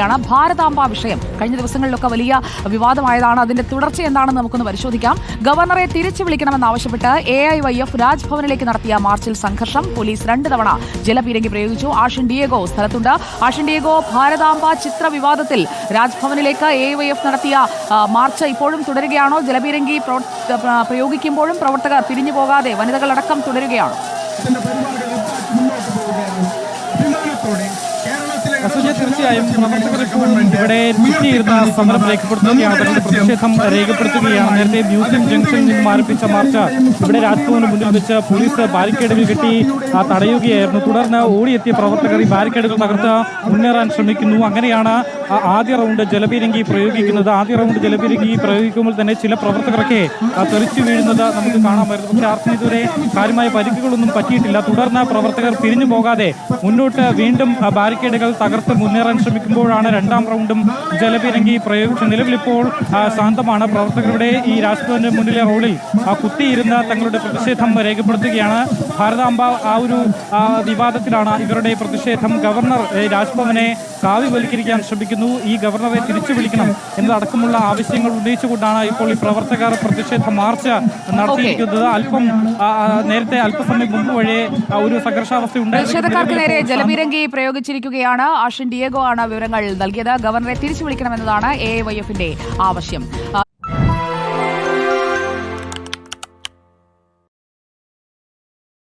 ാണ് ഭാരതാംബ വിഷയം. കഴിഞ്ഞ ദിവസങ്ങളിലൊക്കെ വലിയ വിവാദമായതാണ്. അതിന്റെ തുടർച്ച എന്താണെന്ന് നമുക്കൊന്ന് പരിശോധിക്കാം. ഗവർണറെ തിരിച്ചു വിളിക്കണമെന്നാവശ്യപ്പെട്ട് എ ഐ വൈ എഫ് രാജ്ഭവനിലേക്ക് നടത്തിയ മാർച്ചിൽ സംഘർഷം പോലീസ് രണ്ട് തവണ ജലപീരങ്കി പ്രയോഗിച്ചു. ആഷിൻ ഡിയേഗോ സ്ഥലത്തുണ്ട്. ആഷിൻ ഡിയേഗോ ഭാരതാംബ ചിത്ര വിവാദത്തിൽ രാജ്ഭവനിലേക്ക് എ ഐ വൈ എഫ് നടത്തിയ മാർച്ച് ഇപ്പോഴും തുടരുകയാണോ? ജലപീരങ്കി പ്രയോഗിക്കുമ്പോഴും പ്രവർത്തകർ തിരിഞ്ഞു പോകാതെ വനിതകളടക്കം തുടരുകയാണോ? അസുജ തീർച്ചയായും ഇവിടെ ചുറ്റിയിരുന്ന സമരം രേഖപ്പെടുത്തുകയാണ് തങ്ങളുടെ പ്രതിഷേധം രേഖപ്പെടുത്തുകയാണ്. നേരത്തെ മ്യൂസിയം ജംഗ്ഷനിൽ നിന്നും ആരംഭിച്ച മാർച്ച് ഇവിടെ രാജ്ഭവന് മുന്നിൽ വെച്ച് പോലീസ് ബാരിക്കേഡുകൾ കെട്ടി തടയുകയായിരുന്നു. തുടർന്ന് ഓടിയെത്തിയ പ്രവർത്തകർ ഈ ബാരിക്കേഡുകൾ തകർത്ത് മുന്നേറാൻ ശ്രമിക്കുന്നു. അങ്ങനെയാണ് ആദ്യ റൗണ്ട് ജലപീരങ്കി പ്രയോഗിക്കുന്നത്. ആദ്യ റൗണ്ട് ജലപീരങ്കി പ്രയോഗിക്കുമ്പോൾ തന്നെ ചില പ്രവർത്തകരൊക്കെ തെറിച്ചു വീഴുന്നത് നമുക്ക് കാണാമായിരുന്നു. പക്ഷേ ആർക്കും ഇതുവരെ കാര്യമായ പരിക്കുകളൊന്നും പറ്റിയിട്ടില്ല. തുടർന്ന് പ്രവർത്തകർ പിരിഞ്ഞു പോകാതെ മുന്നോട്ട് വീണ്ടും ബാരിക്കേഡുകൾ ബാരിക്കേഡുകൾ തകർത്ത് മുന്നേറാൻ ശ്രമിക്കുമ്പോഴാണ് രണ്ടാം റൗണ്ടും ജലപീരങ്കി പ്രയോഗിച്ചത്. നിലവിലിപ്പോൾ ശാന്തമാണ്. പ്രവർത്തകരുടെ ഈ രാജ്ഭവന്റെ മുന്നിലെ റോഡിൽ കുത്തിയിരുന്ന് തങ്ങളുടെ പ്രതിഷേധം രേഖപ്പെടുത്തുകയാണ്. ഭാരതാംബ ആ ഒരു വിവാദത്തിലാണ് ഇവരുടെ പ്രതിഷേധം ഗവർണർ രാജ്ഭവനെ കാവ്യവൽക്കരിക്കാൻ ശ്രമിക്കുന്നു. ഈ ഗവർണറെ തിരിച്ചു വിളിക്കണം എന്നതടക്കമുള്ള ആവശ്യങ്ങൾ ഉന്നയിച്ചുകൊണ്ടാണ് ഇപ്പോൾ ഈ പ്രവർത്തകർ പ്രതിഷേധ മാർച്ച് നടത്തിയിരിക്കുന്നത്. അല്പം നേരത്തെ അല്പസമയം മുമ്പ് വഴി ഒരു സംഘർഷാവസ്ഥ പ്രതിഷേധക്കാർക്ക് നേരെ ജലപീരങ്കി പ്രയോഗിച്ചിരിക്കുകയാണ്. ആഷിൻ ഡിയേഗോ ആണ് വിവരങ്ങൾ നൽകിയത്. ഗവർണറെ തിരിച്ചു വിളിക്കണമെന്നതാണ് എ വൈ എഫിന്റെ ആവശ്യം.